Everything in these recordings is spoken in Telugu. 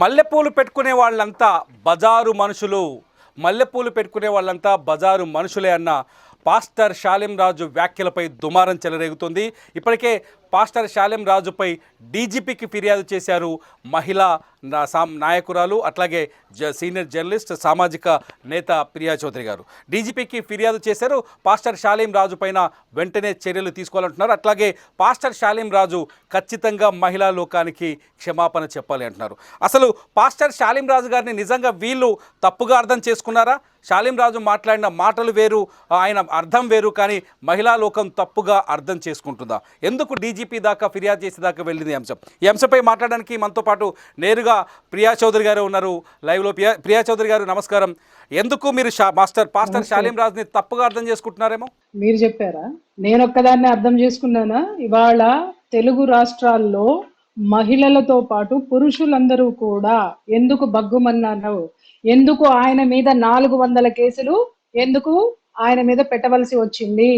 మల్లెపూలు పెట్టుకునే వాళ్ళంతా బజారు మనుషులు. మల్లెపూలు పెట్టుకునే వాళ్ళంతా బజారు మనుషులే అన్న పాస్టర్ షాలిం రాజు వ్యాఖ్యలపై దుమారం చెలరేగుతుంది. ఇప్పటికే పాస్టర్ శాలెం రాజుపై డీజీపీకి ఫిర్యాదు చేశారు మహిళా నాయకురాలు అట్లాగే జ సీనియర్ జర్నలిస్ట్ సామాజిక నేత ప్రియా చౌదరి గారు. డీజీపీకి ఫిర్యాదు చేశారు. పాస్టర్ శాలీం రాజు పైన వెంటనే చర్యలు తీసుకోవాలంటున్నారు. అట్లాగే పాస్టర్ శాలీం రాజు ఖచ్చితంగా మహిళా లోకానికి క్షమాపణ చెప్పాలి అంటున్నారు. అసలు పాస్టర్ శాలీం రాజు గారిని నిజంగా వీళ్ళు తప్పుగా అర్థం చేసుకున్నారా? శాలీం రాజు మాట్లాడిన మాటలు వేరు ఆయన అర్థం వేరు కానీ మహిళా లోకం తప్పుగా అర్థం చేసుకుంటుందా? ఎందుకు డీజీ డీజీపీ దాకా ఫిర్యాదు చేసే దాకా వెళ్ళింది అంశం. ఈ అంశంపై మాట్లాడడానికి మనతో పాటు నేరుగా ప్రియా చౌదరి గారు ఉన్నారు. లైవ్లో ప్రియా ప్రియా చౌదరి గారు నమస్కారం. ఎందుకు మీరు మాస్టర్ పాస్టర్ శాలీం రాజుని తప్పుగా అర్థం చేసుకుంటున్నారేమో? మీరు చెప్పారా? నేను ఒక్కదాన్ని అర్థం చేసుకున్నానా? ఇవాళ తెలుగు రాష్ట్రాల్లో మహిళలతో పాటు పురుషులందరూ కూడా ఎందుకు బగ్గుమన్నారు ఎందుకు ఆయన మీద నాలుగు వందల కేసులు ఎందుకు ఆయన మీద పెట్టవలసి వచ్చింది?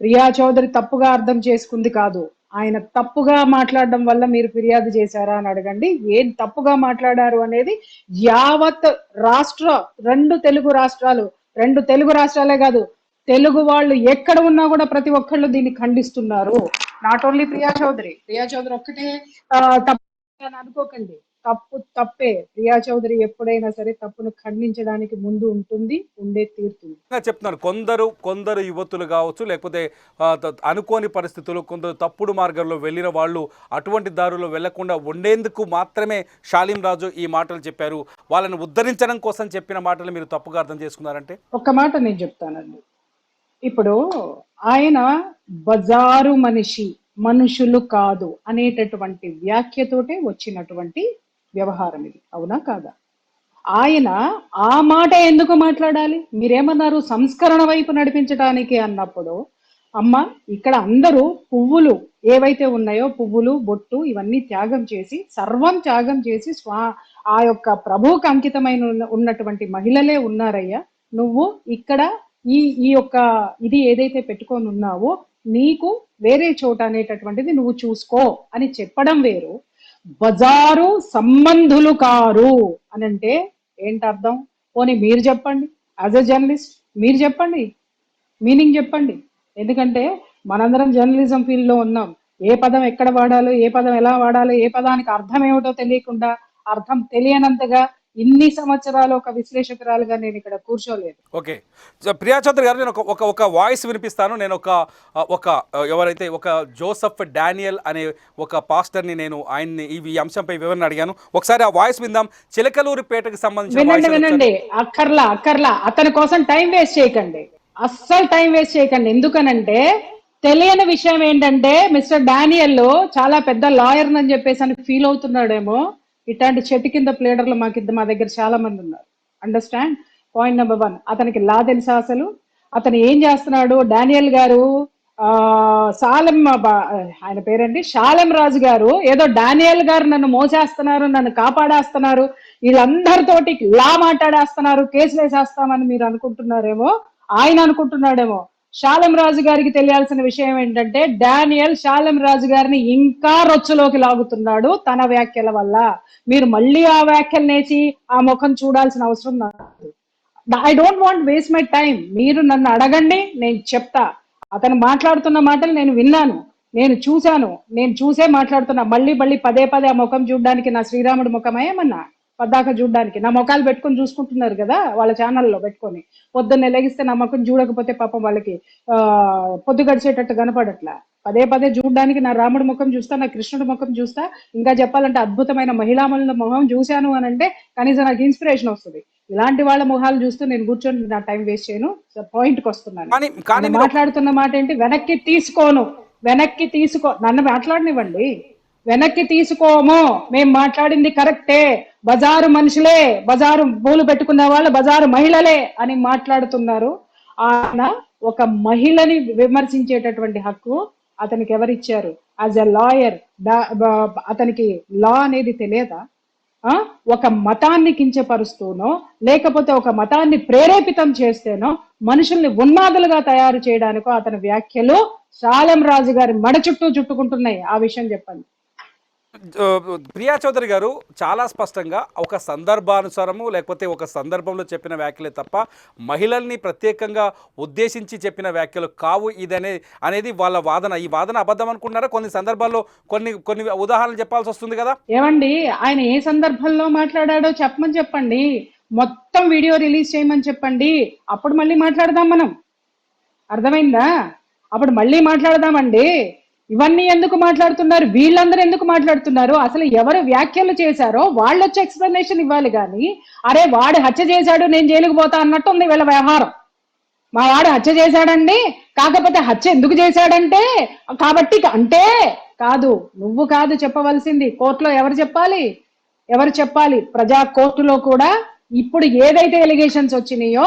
ప్రియా చౌదరి తప్పుగా అర్థం చేసుకుంది కాదు. ఆయన తప్పుగా మాట్లాడడం వల్ల మీరు ఫిర్యాదు చేశారా అని అడగండి. ఏం తప్పుగా మాట్లాడారు అనేది యావత్ రాష్ట్ర రెండు తెలుగు రాష్ట్రాలు రెండు తెలుగు రాష్ట్రాలే కాదు తెలుగు వాళ్ళు ఎక్కడ ఉన్నా కూడా ప్రతి ఒక్కళ్ళు దీన్ని ఖండిస్తున్నారు. నాట్ ఓన్లీ ప్రియా చౌదరి ప్రియా చౌదరి ఒక్కటే తప్పు అని అనుకోకండి. తప్పు తప్పే. ప్రియా చౌదరి ఎప్పుడైనా సరే తప్పును ఖండించడానికి ముందు ఉంటుంది ఉండే తీరుతుంది చెప్తున్నారు కొందరు కొందరు యువతులు కావచ్చు లేకపోతే అనుకోని పరిస్థితులు కొందరు తప్పుడు మార్గంలో వెళ్ళిన వాళ్ళు అటువంటి దారిలో వెళ్ళకుండా ఉండేందుకు మాత్రమే షాలీం రాజు ఈ మాటలు చెప్పారు. వాళ్ళని ఉద్ధరించడం కోసం చెప్పిన మాటలు మీరు తప్పుగా అర్థం చేసుకున్నారంటే? ఒక్క మాట నేను చెప్తానండి. ఇప్పుడు ఆయన బజారు మనిషి మనుషులు కాదు అనేటటువంటి వ్యాఖ్యతోటే వచ్చినటువంటి వ్యవహారం ఇది. అవునా కాదా? ఆయన ఆ మాట ఎందుకు మాట్లాడాలి? మీరేమన్నారు సంస్కరణ వైపు నడిపించడానికి అన్నప్పుడు అమ్మ ఇక్కడ అందరూ పువ్వులు ఏవైతే ఉన్నాయో పువ్వులు బొట్టు ఇవన్నీ త్యాగం చేసి సర్వం త్యాగం చేసి స్వా ఆ యొక్క ప్రభువుకు అంకితమైన ఉన్నటువంటి మహిళలే ఉన్నారయ్యా. నువ్వు ఇక్కడ ఈ ఈ యొక్క ఇది ఏదైతే పెట్టుకొని ఉన్నావో నీకు వేరే చోట అనేటటువంటిది నువ్వు చూసుకో అని చెప్పడం వేరు. బజారు సంబంధులు కారు అని అంటే ఏంటి అర్థం? పోనీ మీరు చెప్పండి. యాజ్ ఎ జర్నలిస్ట్ మీరు చెప్పండి. మీనింగ్ చెప్పండి. ఎందుకంటే మనందరం జర్నలిజం ఫీల్డ్లో ఉన్నాం. ఏ పదం ఎక్కడ వాడాలో ఏ పదం ఎలా వాడాలో ఏ పదానికి అర్థం ఏమిటో తెలియకుండా అర్థం తెలియనంతగా ఇన్ని సంవత్సరాలు ఒక విశ్లేషకురాలుగా నేను ఇక్కడ కూర్చోలేదు. ఓకే. సో ప్రియా చౌదరి గారు నేను ఒక ఒక వాయిస్ వినిపిస్తాను. నేను ఒక ఒక ఎవరైతే ఒక జోసఫ్ డానియల్ అనే ఒక పాస్టర్ని నేను ఆయన్ని ఈ అంశంపై వివరణ అడిగాను. ఒకసారి ఆ వాయిస్ విందాం. చిలకలూరిపేటకు సంబంధించిన వినండి వినండి. అక్కర్లా అక్కర్లా. అతని కోసం టైం వేస్ట్ చేయకండి. అస్సలు టైం వేస్ట్ చేయకండి. ఎందుకనంటే తెలియని విషయం ఏంటంటే మిస్టర్ డానియల్ చాలా పెద్ద లాయర్ అని చెప్పేసి అని ఫీల్ అవుతున్నాడేమో. ఇట్లాంటి చెట్టు కింద ప్లేడర్లు మాకు ఇద్ద- మా దగ్గర చాలా మంది ఉన్నారు. అండర్స్టాండ్ పాయింట్ నెంబర్ వన్ అతనికి లా తెలుసా అసలు? అతను ఏం చేస్తున్నాడు? డానియల్ గారు ఆ సాలెం ఆయన పేరండి షాలెం రాజు గారు ఏదో డానియల్ గారు నన్ను మోసేస్తున్నారు నన్ను కాపాడేస్తున్నారు వీళ్ళందరితోటి లా మాట్లాడేస్తున్నారు కేసు వేసేస్తామని మీరు అనుకుంటున్నారేమో ఆయన అనుకుంటున్నాడేమో. షాలం రాజు గారికి తెలియాల్సిన విషయం ఏంటంటే డానియల్ షాలం రాజు గారిని ఇంకా రొచ్చులోకి లాగుతున్నాడు తన వ్యాఖ్యల వల్ల. మీరు మళ్ళీ ఆ వ్యాఖ్యలు ఆ ముఖం చూడాల్సిన అవసరం నాకు. I don't want waste my time మీరు నన్ను అడగండి నేను చెప్తా. అతను మాట్లాడుతున్న మాటలు నేను విన్నాను నేను చూశాను నేను చూసే మాట్లాడుతున్నా. మళ్ళీ మళ్ళీ పదే పదే ఆ ముఖం చూడడానికి నా శ్రీరాముడి ముఖమే పద్దాక చూడడానికి. నా ముఖాలు పెట్టుకొని చూసుకుంటున్నారు కదా వాళ్ళ ఛానల్లో పెట్టుకొని. పొద్దున్న లెగిస్తే నా ముఖం చూడకపోతే పాపం వాళ్ళకి ఆ పొద్దు గడిచేటట్టు కనపడట్లా. పదే పదే చూడడానికి నా రాముడి ముఖం చూస్తా నా కృష్ణుడి ముఖం చూస్తా. ఇంకా చెప్పాలంటే అద్భుతమైన మహిళామణుల ముఖం చూశాను అని అంటే కనీసం నాకు ఇన్స్పిరేషన్ వస్తుంది. ఇలాంటి వాళ్ళ ముఖాలు చూస్తూ నేను కూర్చొని నా టైం వేస్ట్ చేయను. పాయింట్కి వస్తున్నాను. మాట్లాడుతున్న మాట ఏంటి వెనక్కి తీసుకోను. వెనక్కి తీసుకో. నన్ను మాట్లాడనివ్వండి. వెనక్కి తీసుకోము. మేము మాట్లాడింది కరెక్టే. బజారు మనుషులే బజారు పూలు పెట్టుకున్న వాళ్ళు బజారు మహిళలే అని మాట్లాడుతున్నారు. ఆయన ఒక మహిళని విమర్శించేటటువంటి హక్కు అతనికి ఎవరిచ్చారు? యాజ్ ఎ లాయర్ అతనికి లా అనేది తెలియదా? ఆ? ఒక మతాన్ని కించపరుస్తూనో లేకపోతే ఒక మతాన్ని ప్రేరేపితం చేస్తేనో మనుషుల్ని ఉన్మాదులుగా తయారు చేయడానికో అతని వ్యాఖ్యలు సాలం రాజు గారి మడ చుట్టూ చుట్టుకుంటున్నాయి. ఆ విషయం చెప్పండి. ప్రియా చౌదరి గారు చాలా స్పష్టంగా ఒక సందర్భానుసారము లేకపోతే ఒక సందర్భంలో చెప్పిన వ్యాఖ్యలే తప్ప మహిళల్ని ప్రత్యేకంగా ఉద్దేశించి చెప్పిన వ్యాఖ్యలు కావు ఇదనే అనేది వాళ్ళ వాదన. ఈ వాదన అబద్ధం అనుకుంటున్నారా? కొన్ని సందర్భాల్లో కొన్ని కొన్ని ఉదాహరణలు చెప్పాల్సి వస్తుంది కదా? ఏమండి ఆయన ఏ సందర్భంలో మాట్లాడాడో చెప్పమని చెప్పండి. మొత్తం వీడియో రిలీజ్ చేయమని చెప్పండి. అప్పుడు మళ్ళీ మాట్లాడదాం మనం. అర్థమైందా? అప్పుడు మళ్ళీ మాట్లాడదామండి. ఇవన్నీ ఎందుకు మాట్లాడుతున్నారు? వీళ్ళందరూ ఎందుకు మాట్లాడుతున్నారు? అసలు ఎవరు వ్యాఖ్యలు చేశారో వాళ్ళు వచ్చి ఎక్స్ప్లెనేషన్ ఇవ్వాలి కానీ అరే వాడు హత్య చేశాడు నేను జైలుకు పోతా అన్నట్టు ఉంది వీళ్ళ వ్యవహారం. మా వాడు హత్య చేశాడండి కాకపోతే హత్య ఎందుకు చేశాడంటే కాబట్టి అంటే కాదు నువ్వు కాదు చెప్పవలసింది. కోర్టులో ఎవరు చెప్పాలి? ఎవరు చెప్పాలి? ప్రజా కోర్టులో కూడా ఇప్పుడు ఏదైతే ఎలిగేషన్స్ వచ్చినాయో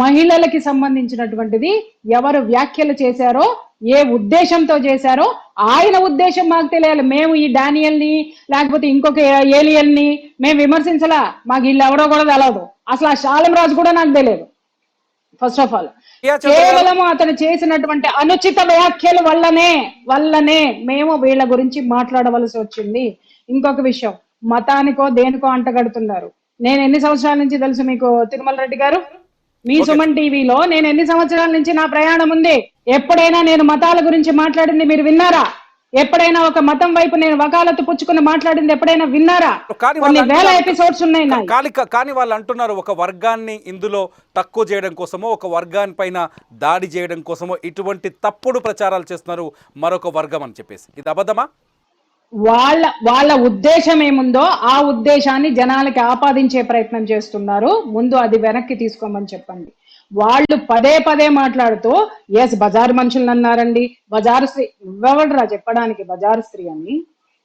మహిళలకి సంబంధించినటువంటిది ఎవరు వ్యాఖ్యలు చేశారో ఏ ఉద్దేశంతో చేశారో ఆయన ఉద్దేశం మాకు తెలియాలి. మేము ఈ డానియల్ని లేకపోతే ఇంకొక ఏలియన్ని మేము విమర్శించలా. మాకు వీళ్ళు ఎవరో కూడా తెలవదు. అసలు ఆ శాలం రాజు కూడా నాకు తెలియదు. ఫస్ట్ ఆఫ్ ఆల్ కేవలం అతను చేసినటువంటి అనుచిత వ్యాఖ్యల వల్లనే వల్లనే మేము వీళ్ళ గురించి మాట్లాడవలసి వచ్చింది. ఇంకొక విషయం. మతానికో దేనికో అంటగడుతున్నారు. నేను ఎన్ని సంవత్సరాల నుంచి తెలుసు మీకు తిరుమల రెడ్డి గారు? మీ సుమన్ టీవీలో నేను ఎన్ని సంవత్సరాల నుంచి నా ప్రయాణం ఉంది? ఎప్పుడైనా నేను మతాల గురించి మాట్లాడింది మీరు విన్నారా? ఎప్పుడైనా ఒక మతం వైపు నేను వకాలత్తు పుచ్చుకుని మాట్లాడింది ఎప్పుడైనా విన్నారా? కానీ కొన్ని వేల ఎపిసోడ్స్ ఉన్నాయి నాయి. కానీ కానీ వాళ్ళు అంటున్నారు ఒక వర్గాన్ని ఇందులో తక్కువ చేయడం కోసమో ఒక వర్గాన్ని పైన దాడి చేయడం కోసమో ఇటువంటి తప్పుడు ప్రచారాలు చేస్తున్నారు మరొక వర్గం అని చెప్పేసి. ఇది అబద్ధమా? వాళ్ళ వాళ్ళ ఉద్దేశం ఏముందో ఆ ఉద్దేశాన్ని జనాలకి ఆపాదించే ప్రయత్నం చేస్తున్నారు. ముందు అది వెనక్కి తీసుకోమని చెప్పండి. వాళ్ళు పదే పదే మాట్లాడుతూ ఎస్ బజారు మనుషులను అన్నారండి. బజారు స్త్రీ ఇవ్వవడరా చెప్పడానికి బజారు స్త్రీ అని?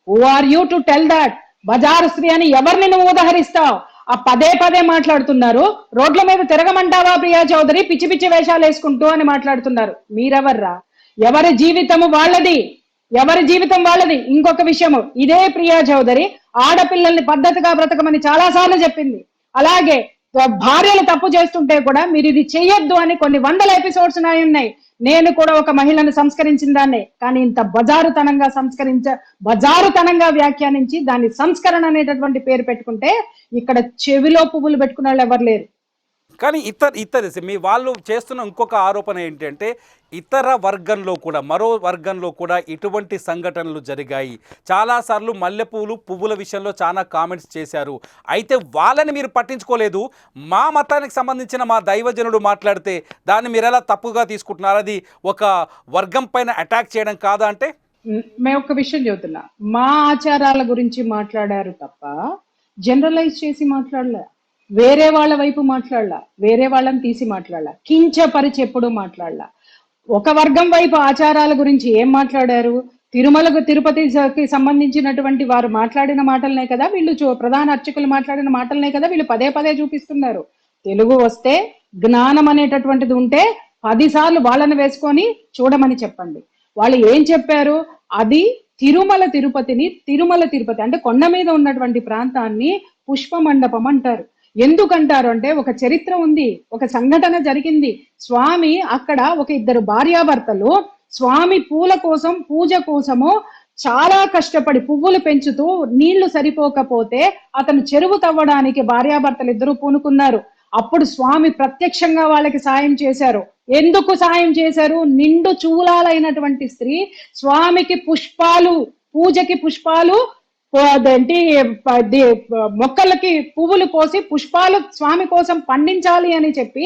Who are you to tell that బజారు స్త్రీ అని ఎవరిని నువ్వు ఉదహరిస్తావు? ఆ పదే పదే మాట్లాడుతున్నారు. రోడ్ల మీద తిరగమంటావా ప్రియా చౌదరి? పిచ్చి పిచ్చి వేషాలు వేసుకుంటూ అని మాట్లాడుతున్నారు. మీరెవర్రా? ఎవరి జీవితము వాళ్ళది? ఎవరి జీవితం వాళ్ళది? ఇంకొక విషయము. ఇదే ప్రియా చౌదరి ఆడపిల్లల్ని పద్ధతిగా బ్రతకమని చాలా సార్లు చెప్పింది. అలాగే భార్యలు తప్పు చేస్తుంటే కూడా మీరు ఇది చెయ్యొద్దు అని కొన్ని వందల ఎపిసోడ్స్ నాయి ఉన్నాయి. నేను కూడా ఒక మహిళను సంస్కరించిన దాన్నే. కానీ ఇంత బజారుతనంగా సంస్కరించ బజారుతనంగా వ్యాఖ్యానించి దాన్ని సంస్కరణ అనేటటువంటి పేరు పెట్టుకుంటే ఇక్కడ చెవిలో పువ్వులు పెట్టుకున్న వాళ్ళు ఎవరు లేరు. కానీ ఇతర ఇతర మీ వాళ్ళు చేస్తున్న ఇంకొక ఆరోపణ ఏంటంటే ఇతర వర్గంలో కూడా మరో వర్గంలో కూడా ఇటువంటి సంఘటనలు జరిగాయి. చాలాసార్లు మల్లెపూలు పువ్వుల విషయంలో చాలా కామెంట్స్ చేశారు. అయితే వాళ్ళని మీరు పట్టించుకోలేదు. మా మతానికి సంబంధించిన మా దైవజనుడు మాట్లాడితే దాన్ని మీరు ఎలా తప్పుగా తీసుకుంటున్నారు? అది ఒక వర్గం పైన అటాక్ చేయడం కాదా అంటే? మేము ఒక విషయం చెబుతున్నా. మా ఆచారాల గురించి మాట్లాడారు తప్ప జనరలైజ్ చేసి మాట్లాడలే. వేరే వాళ్ళ వైపు మాట్లాడలా వేరే వాళ్ళని తీసి మాట్లాడలా కించపరిచి ఎప్పుడు మాట్లాడలా. ఒక వర్గం వైపు ఆచారాల గురించి ఏం మాట్లాడారు? తిరుమలకు తిరుపతికి సంబంధించినటువంటి వారు మాట్లాడిన మాటలనే కదా వీళ్ళు చూ- ప్రధాన అర్చకులు మాట్లాడిన మాటలనే కదా వీళ్ళు పదే పదే చూపిస్తున్నారు. తెలుగు వస్తే జ్ఞానం అనేటటువంటిది ఉంటే పదిసార్లు వాళ్ళని వేసుకొని చూడమని చెప్పండి. వాళ్ళు ఏం చెప్పారు? అది తిరుమల తిరుపతిని తిరుమల తిరుపతి అంటే కొండ మీద ఉన్నటువంటి ప్రాంతాన్ని పుష్ప మండపం అంటారు. ఎందుకంటారు అంటే ఒక చరిత్ర ఉంది ఒక సంఘటన జరిగింది. స్వామి అక్కడ ఒక ఇద్దరు భార్యాభర్తలు స్వామి పూల కోసం పూజ కోసము చాలా కష్టపడి పువ్వులు పెంచుతూ నీళ్ళు సరిపోకపోతే అతను చెరువు తవ్వడానికి భార్యాభర్తలు ఇద్దరు పూనుకున్నారు. అప్పుడు స్వామి ప్రత్యక్షంగా వాళ్ళకి సాయం చేశారు. ఎందుకు సాయం చేశారు? నిండు చూలాలైనటువంటి స్త్రీ స్వామికి పుష్పాలు పూజకి పుష్పాలు అదేంటి మొక్కలకి పువ్వులు పోసి పుష్పాలు స్వామి కోసం పండించాలి అని చెప్పి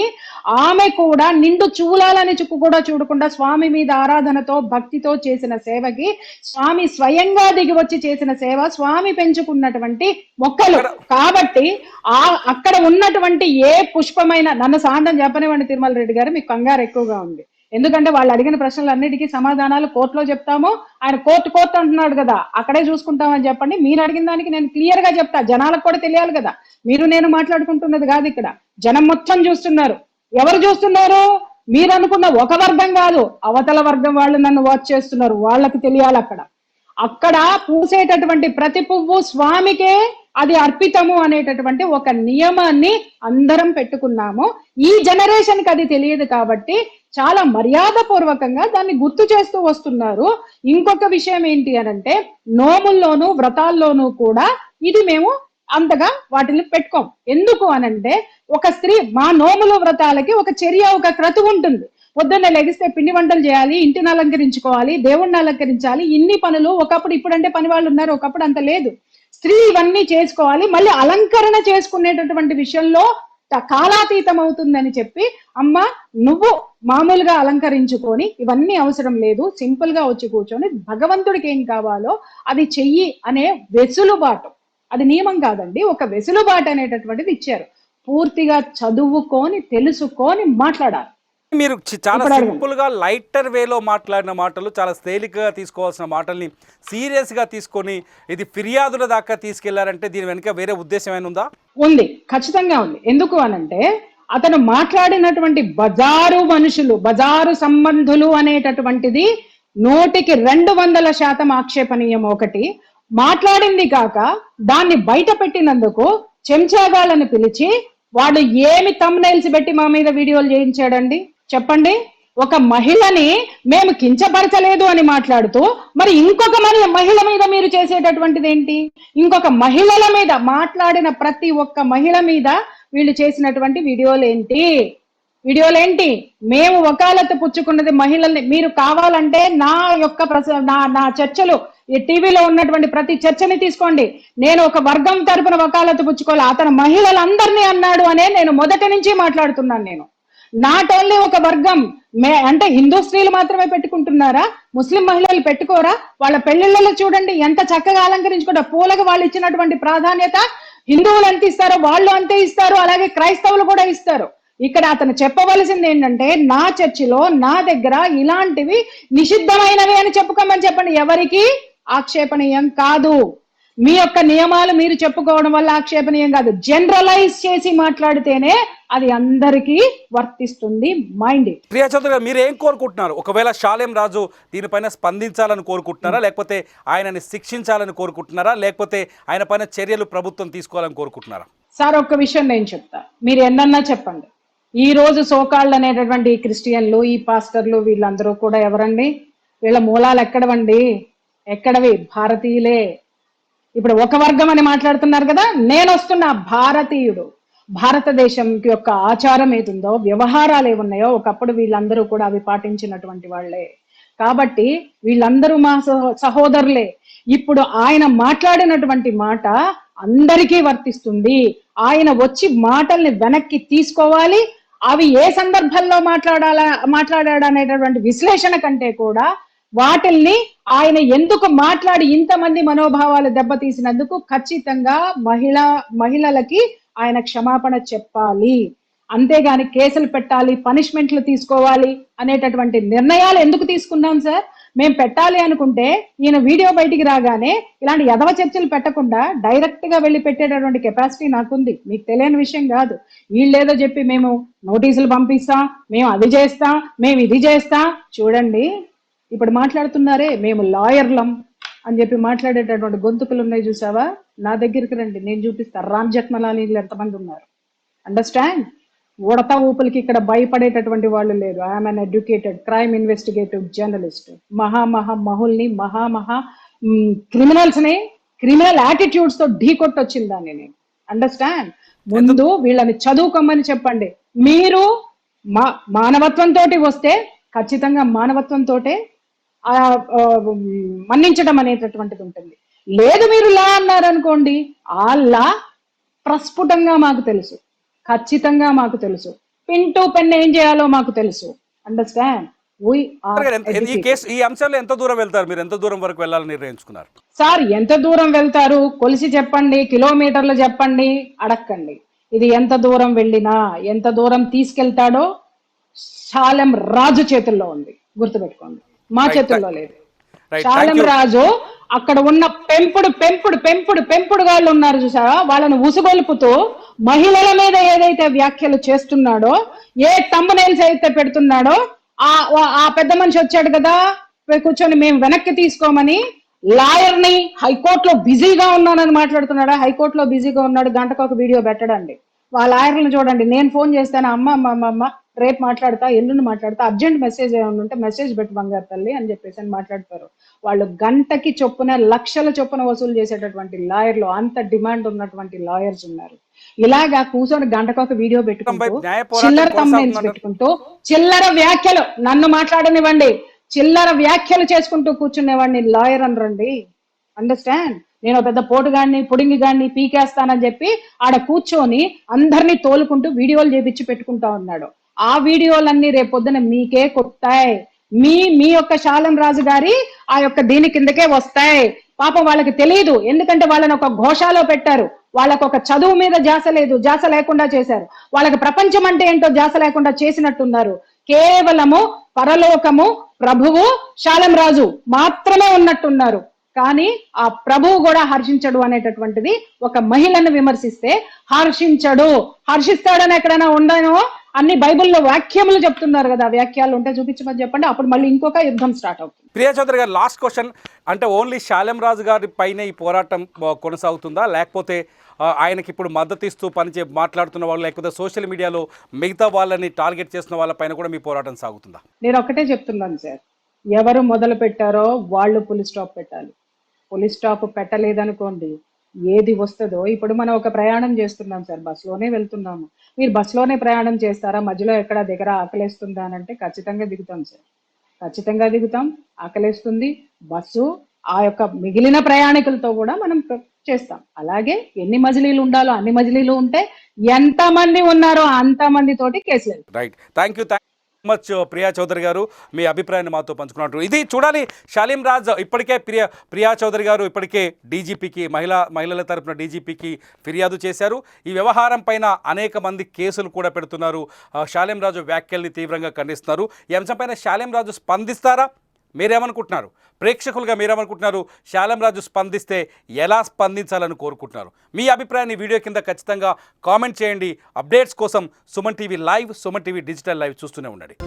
ఆమె కూడా నిండు చూలాలని చుక్కు కూడా చూడకుండా స్వామి మీద ఆరాధనతో భక్తితో చేసిన సేవకి స్వామి స్వయంగా దిగి వచ్చి చేసిన సేవ స్వామి పెంచుకున్నటువంటి మొక్కలు. కాబట్టి ఆ అక్కడ ఉన్నటువంటి ఏ పుష్పమైన నన్ను సాంతం చెప్పనివ్వండి తిరుమల రెడ్డి గారు మీకు కంగారు ఎక్కువగా ఉంది. ఎందుకంటే వాళ్ళు అడిగిన ప్రశ్నలన్నిటికీ సమాధానాలు కోర్టులో చెప్తాము. ఆయన కోర్టు కోర్టు అంటున్నాడు కదా అక్కడే చూసుకుంటామని చెప్పండి. మీరు అడిగిన దానికి నేను క్లియర్గా చెప్తా. జనాలకు కూడా తెలియాలి కదా. మీరు నేను మాట్లాడుకుంటున్నది కాదు ఇక్కడ. జనం మొత్తం చూస్తున్నారు. ఎవరు చూస్తున్నారు? మీరు అనుకున్న ఒక వర్గం కాదు. అవతల వర్గం వాళ్ళు నన్ను వాచ్ చేస్తున్నారు. వాళ్ళకి తెలియాలి అక్కడ. అక్కడ పూసేటటువంటి ప్రతి పువ్వు స్వామికే అది అర్పితము అనేటటువంటి ఒక నియమాన్ని అందరం పెట్టుకున్నాము. ఈ జనరేషన్కి అది తెలియదు కాబట్టి చాలా మర్యాదపూర్వకంగా దాన్ని గుర్తు చేస్తూ వస్తున్నారు. ఇంకొక విషయం ఏంటి అనంటే నోముల్లోనూ వ్రతాల్లోనూ కూడా ఇది మేము అంతగా వాటిని పెట్టుకోం. ఎందుకు అనంటే ఒక స్త్రీ మా నోములు వ్రతాలకి ఒక చర్య ఒక క్రతువు ఉంటుంది. పొద్దున్న లెగిస్తే పిండి వంటలు చేయాలి ఇంటిని అలంకరించుకోవాలి దేవుణ్ణి అలంకరించాలి ఇన్ని పనులు ఒకప్పుడు ఇప్పుడంటే పని వాళ్ళు ఉన్నారు ఒకప్పుడు అంత లేదు. స్త్రీ ఇవన్నీ చేసుకోవాలి మళ్ళీ అలంకరణ చేసుకునేటటువంటి విషయంలో కాలాతీతం అవుతుందని చెప్పి అమ్మ నువ్వు మామూలుగా అలంకరించుకొని ఇవన్నీ అవసరం లేదు సింపుల్గా వచ్చి కూర్చొని భగవంతుడికి ఏం కావాలో అది చెయ్యి అనే వెసులుబాటు. అది నియమం కాదండి ఒక వెసులుబాటు అనేటటువంటిది ఇచ్చారు. పూర్తిగా చదువుకొని తెలుసుకొని మాట్లాడాలి. మీరు చాలా ఇప్పుడు అడగండి. సింపుల్గా లైటర్ వేలో మాట్లాడిన మాటలు చాలా తేలికగా తీసుకోవాల్సిన మాటల్ని సీరియస్గా తీసుకొని ఇది ఫిర్యాదుల దాకా తీసుకెళ్ళారంటే దీని వెనుక వేరే ఉద్దేశం ఏమైనా ఉందా? ఉంది. ఖచ్చితంగా ఉంది. ఎందుకు అనంటే అతను మాట్లాడినటువంటి బజారు మనుషులు బజారు సంబంధులు అనేటటువంటిది నూటికి రెండు వందల శాతం ఆక్షేపణీయం ఒకటి. మాట్లాడింది కాక దాన్ని బయట పెట్టినందుకు చెంచాగాళ్ళని పిలిచి వాడు ఏమి తమ్నైల్స్ పెట్టి మా మీద వీడియోలు చేయించాడండి? చెప్పండి. ఒక మహిళని మేము కించపరచలేదు అని మాట్లాడుతూ మరి ఇంకొక మరి మహిళ మీద మీరు చేసేటటువంటిది ఏంటి? ఇంకొక మహిళల మీద మాట్లాడిన ప్రతి ఒక్క మహిళ మీద వీళ్ళు చేసినటువంటి వీడియోలు ఏంటి? వీడియోలు ఏంటి? మేము వకాలత్తు పుచ్చుకున్నది మహిళల్ని మీరు కావాలంటే నా యొక్క ప్రస- నా నా చర్చలు ఈ టీవీలో ఉన్నటువంటి ప్రతి చర్చని తీసుకోండి. నేను ఒక వర్గం తరపున వకాలత్తు పుచ్చుకోవాలి. అతను మహిళలందరినీ అన్నాడు అనే నేను మొదటి నుంచి మాట్లాడుతున్నాను నేను. నాట్ ఓన్లీ ఒక వర్గం మే అంటే హిందూ స్త్రీలు మాత్రమే పెట్టుకుంటున్నారా? ముస్లిం మహిళలు పెట్టుకోరా? వాళ్ళ పెళ్ళిళ్ళలో చూడండి ఎంత చక్కగా అలంకరించుకుంటారు. పూలకు వాళ్ళు ఇచ్చినటువంటి ప్రాధాన్యత హిందువులు ఎంత ఇస్తారో వాళ్ళు అంతే ఇస్తారు. అలాగే క్రైస్తవులు కూడా ఇస్తారు. ఇక్కడ అతను చెప్పవలసింది ఏంటంటే నా చర్చిలో నా దగ్గర ఇలాంటివి నిషిద్ధమైనవి అని చెప్పుకోమని చెప్పండి. ఎవరికి? ఆక్షేపణీయం కాదు. మీ యొక్క నియమాలు మీరు చెప్పుకోవడం వల్ల ఆక్షేపణీయం కాదు. జనరలైజ్ చేసి మాట్లాడితేనే అది అందరికీ వర్తిస్తుంది మైండ్ ప్రియా చౌదరి గారు మీరు ఏం కోరుకుంటున్నారు? ఒకవేళ షాలేం రాజు దీనిపైన స్పందించాలని కోరుకుంటున్నారా? లేకపోతే ఆయనని శిక్షించాలని కోరుకుంటున్నారా? లేకపోతే ఆయన పైన చర్యలు ప్రభుత్వం తీసుకోవాలని కోరుకుంటున్నారా? సార్ ఒక్క విషయం నేను చెప్తా. మీరు ఎన్నన్నా చెప్పండి. ఈ రోజు సోకాళ్ళు అనేటటువంటి క్రిస్టియన్లు ఈ పాస్టర్లు వీళ్ళందరూ కూడా ఎవరండి? వీళ్ళ మూలాలు ఎక్కడవండి? ఎక్కడవి? భారతీయులే. ఇప్పుడు ఒక వర్గం అని మాట్లాడుతున్నారు కదా నేను వస్తున్న భారతీయుడు. భారతదేశం యొక్క ఆచారం ఏదుందో వ్యవహారాలు ఏమున్నాయో ఒకప్పుడు వీళ్ళందరూ కూడా అవి పాటించినటువంటి వాళ్ళే. కాబట్టి వీళ్ళందరూ మా సహో- సహోదరులే. ఇప్పుడు ఆయన మాట్లాడినటువంటి మాట అందరికీ వర్తిస్తుంది. ఆయన వచ్చి మాటల్ని వెనక్కి తీసుకోవాలి. అవి ఏ సందర్భంలో మాట్లాడాలా మాట్లాడాడు అనేటటువంటి విశ్లేషణ కంటే కూడా వాటిల్ని ఆయన ఎందుకు మాట్లాడి ఇంతమంది మనోభావాలు దెబ్బతీసినందుకు ఖచ్చితంగా మహిళ మహిళలకి ఆయన క్షమాపణ చెప్పాలి. అంతేగాని కేసులు పెట్టాలి పనిష్మెంట్లు తీసుకోవాలి అనేటటువంటి నిర్ణయాలు ఎందుకు తీసుకున్నాం సార్? మేము పెట్టాలి అనుకుంటే ఈయన వీడియో బయటికి రాగానే ఇలాంటి ఎదవ చర్చలు పెట్టకుండా డైరెక్ట్గా వెళ్ళి పెట్టేటటువంటి కెపాసిటీ నాకుంది. మీకు తెలియని విషయం కాదు. వీళ్ళేదో చెప్పి మేము నోటీసులు పంపిస్తాం మేము అది చేస్తాం మేము ఇది చేస్తాం. చూడండి. ఇప్పుడు మాట్లాడుతున్నారే మేము లాయర్లం అని చెప్పి మాట్లాడేటటువంటి గొంతుకులు ఉన్నాయి చూసావా? నా దగ్గరికి రండి నేను చూపిస్తా. రామ్ జత్మలాని ఎంతమంది ఉన్నారు? అండర్స్టాండ్ ఉడత ఊపులకి ఇక్కడ భయపడేటటువంటి వాళ్ళు లేరు. I'm uneducated crime investigative journalist మహామహా మహుల్ని మహామహా క్రిమినల్స్ని క్రిమినల్ యాటిట్యూడ్స్తో ఢీ కొట్టొచ్చింది దాన్ని నేను. అండర్స్టాండ్ ముందు వీళ్ళని చదువుకోమని చెప్పండి. మీరు మా మానవత్వంతో వస్తే ఖచ్చితంగా మానవత్వంతో మన్నించడం అనేటటువంటిది ఉంటుంది. లేదు మీరు లా అన్నారు అనుకోండి ఆ లా ప్రస్ఫుటంగా మాకు తెలుసు ఖచ్చితంగా మాకు తెలుసు. పిన్ టు పెన్ ఏం చేయాలో మాకు తెలుసు. అండర్స్టాండ్ కేసు ఈ అంశంలో ఎంత దూరం వెళ్తారు మీరు? ఎంత దూరం వరకు వెళ్ళాలని నిర్ణయించుకున్నారు? సార్ ఎంత దూరం వెళ్తారు? కొలిసి చెప్పండి కిలోమీటర్లు చెప్పండి అడక్కండి. ఇది ఎంత దూరం వెళ్ళినా ఎంత దూరం తీసుకెళ్తాడో శాలం రాజు చేతుల్లో ఉంది. గుర్తుపెట్టుకోండి. మా చేతుల్లో లేదు. శాలం యూ రాజు అక్కడ ఉన్న పెంపుడు పెంపుడు పెంపుడు పెంపుడు గాళ్ళు ఉన్నారు చూసారా వాళ్ళను ఉసుగొలుపుతూ మహిళల మీద ఏదైతే వ్యాఖ్యలు చేస్తున్నాడో ఏ తమ్మునేల్స్ అయితే పెడుతున్నాడో ఆ ఆ- పెద్ద మనిషి వచ్చాడు కదా కూర్చొని మేము వెనక్కి తీసుకోమని లాయర్ని హైకోర్టులో బిజీగా ఉన్నానని మాట్లాడుతున్నాడా? హైకోర్టులో బిజీగా ఉన్నాడు గంటకు ఒక వీడియో పెట్టడండి. ఆ లాయర్లను చూడండి. నేను ఫోన్ చేస్తాను అమ్మ అమ్మ అమ్మ అమ్మ. రేపు మాట్లాడతా ఎల్లుండి మాట్లాడతా అర్జెంట్ మెసేజ్ ఏమైనా ఉంటే మెసేజ్ పెట్టి బంగారు తల్లి అని చెప్పేసి అని మాట్లాడతారు. వాళ్ళు గంటకి చొప్పున లక్షల చొప్పున వసూలు చేసేటటువంటి లాయర్లు అంత డిమాండ్ ఉన్నటువంటి లాయర్స్ ఉన్నారు. ఇలాగా కూర్చొని గంటకు ఒక వీడియో పెట్టుకుంటూ చిల్లర కొనసాగుతుందంటారు. పెట్టుకుంటూ చిల్లర వ్యాఖ్యలు నన్ను మాట్లాడనివ్వండి చిల్లర వ్యాఖ్యలు చేసుకుంటూ కూర్చునేవాడిని లాయర్ అనరండి అండర్స్టాండ్ నేను పెద్ద పోటుగాడిని పుడింగి గాడిని పీకేస్తానని చెప్పి ఆడ కూర్చొని అందరినీ తోలుకుంటూ వీడియోలు చేపించి పెట్టుకుంటా ఉన్నాడు. ఆ వీడియోలన్నీ రేపొద్దున మీకే కొట్టాయి. మీ మీ యొక్క శాలం రాజు గారి ఆ యొక్క దీని కిందకే వస్తాయి. పాపం వాళ్ళకి తెలియదు. ఎందుకంటే వాళ్ళని ఒక ఘోషాలో పెట్టారు. వాళ్ళకు ఒక చదువు మీద జాస లేదు జాస లేకుండా చేశారు. వాళ్ళకి ప్రపంచం అంటే ఏంటో జాస లేకుండా చేసినట్టున్నారు. కేవలము పరలోకము ప్రభువు శాలం రాజు మాత్రమే ఉన్నట్టున్నారు. కానీ ఆ ప్రభువు కూడా హర్షించడు అనేటటువంటిది ఒక మహిళను విమర్శిస్తే హర్షించడు. హర్షిస్తాడని ఎక్కడైనా ఉండను? అన్ని బైబిల్లో వాక్యములు చెప్తున్నారు కదా వాక్యాలు ఉంటే చూపించమని చెప్పండి. అప్పుడు మళ్ళీ ఇంకొక యుద్ధం స్టార్ట్ అవుతుంది. ప్రియా చౌదరి గారు లాస్ట్ క్వశ్చన్ అంటే ఓన్లీ శాలెం రాజు గారి పైన ఈ పోరాటం కొనసాగుతుందా? లేకపోతే ఆయనకి ఇప్పుడు మద్దతు ఇస్తూ పనిచే మాట్లాడుతున్న వాళ్ళు లేకపోతే సోషల్ మీడియాలో మిగతా వాళ్ళని టార్గెట్ చేస్తున్న వాళ్ళపైన కూడా మీ పోరాటం సాగుతుందా? నేను ఒకటే చెప్తున్నాను సార్. ఎవరు మొదలు పెట్టారో వాళ్ళు పులి స్టాప్ పెట్టాలి. పులి స్టాప్ పెట్టలేదనుకోండి ఏది వస్తుందో. ఇప్పుడు మనం ఒక ప్రయాణం చేస్తున్నాం సార్ బస్సులోనే వెళ్తున్నాము. మీరు బస్సులోనే ప్రయాణం చేస్తారా? మధ్యలో ఎక్కడ దగ్గర ఆకలేస్తుందా అని అంటే ఖచ్చితంగా దిగుతాం సార్. ఖచ్చితంగా దిగుతాం. ఆకలేస్తుంది. బస్సు ఆ యొక్క మిగిలిన ప్రయాణికులతో కూడా మనం చేస్తాం. అలాగే ఎన్ని మజిలీలు ఉండాలో అన్ని మజిలీలు ఉంటే ఎంత మంది ఉన్నారో అంత మంది తోటి కేసులు right thank you much Priya Chaudhary గారు మీ అభిప్రాయాన్ని మాతో పంచుకున్నట్టు. ఇది చూడాలి షాలిం రాజ్ ఇప్పటికే ప్రియా ప్రియా చౌదరి గారు ఇప్పటికే డీజీపీకి మహిళా మహిళల తరపున డీజీపీకి ఫిర్యాదు చేశారు. ఈ వ్యవహారం పైన అనేక మంది కేసులు కూడా పెడుతున్నారు. షాలిం రాజు వ్యాఖ్యల్ని తీవ్రంగా ఖండిస్తున్నారు. ఈ అంశంపైన షాలిం రాజు స్పందిస్తారా? మీరేమనుకుంటున్నారు? ప్రేక్షకులుగా మీరేమనుకుంటున్నారు? శాలం రాజు స్పందిస్తే ఎలా స్పందించాలని కోరుకుంటున్నారు? మీ అభిప్రాయాన్ని వీడియో కింద ఖచ్చితంగా కామెంట్ చేయండి. అప్డేట్స్ కోసం Suman TV live Suman TV digital live చూస్తూనే ఉండండి.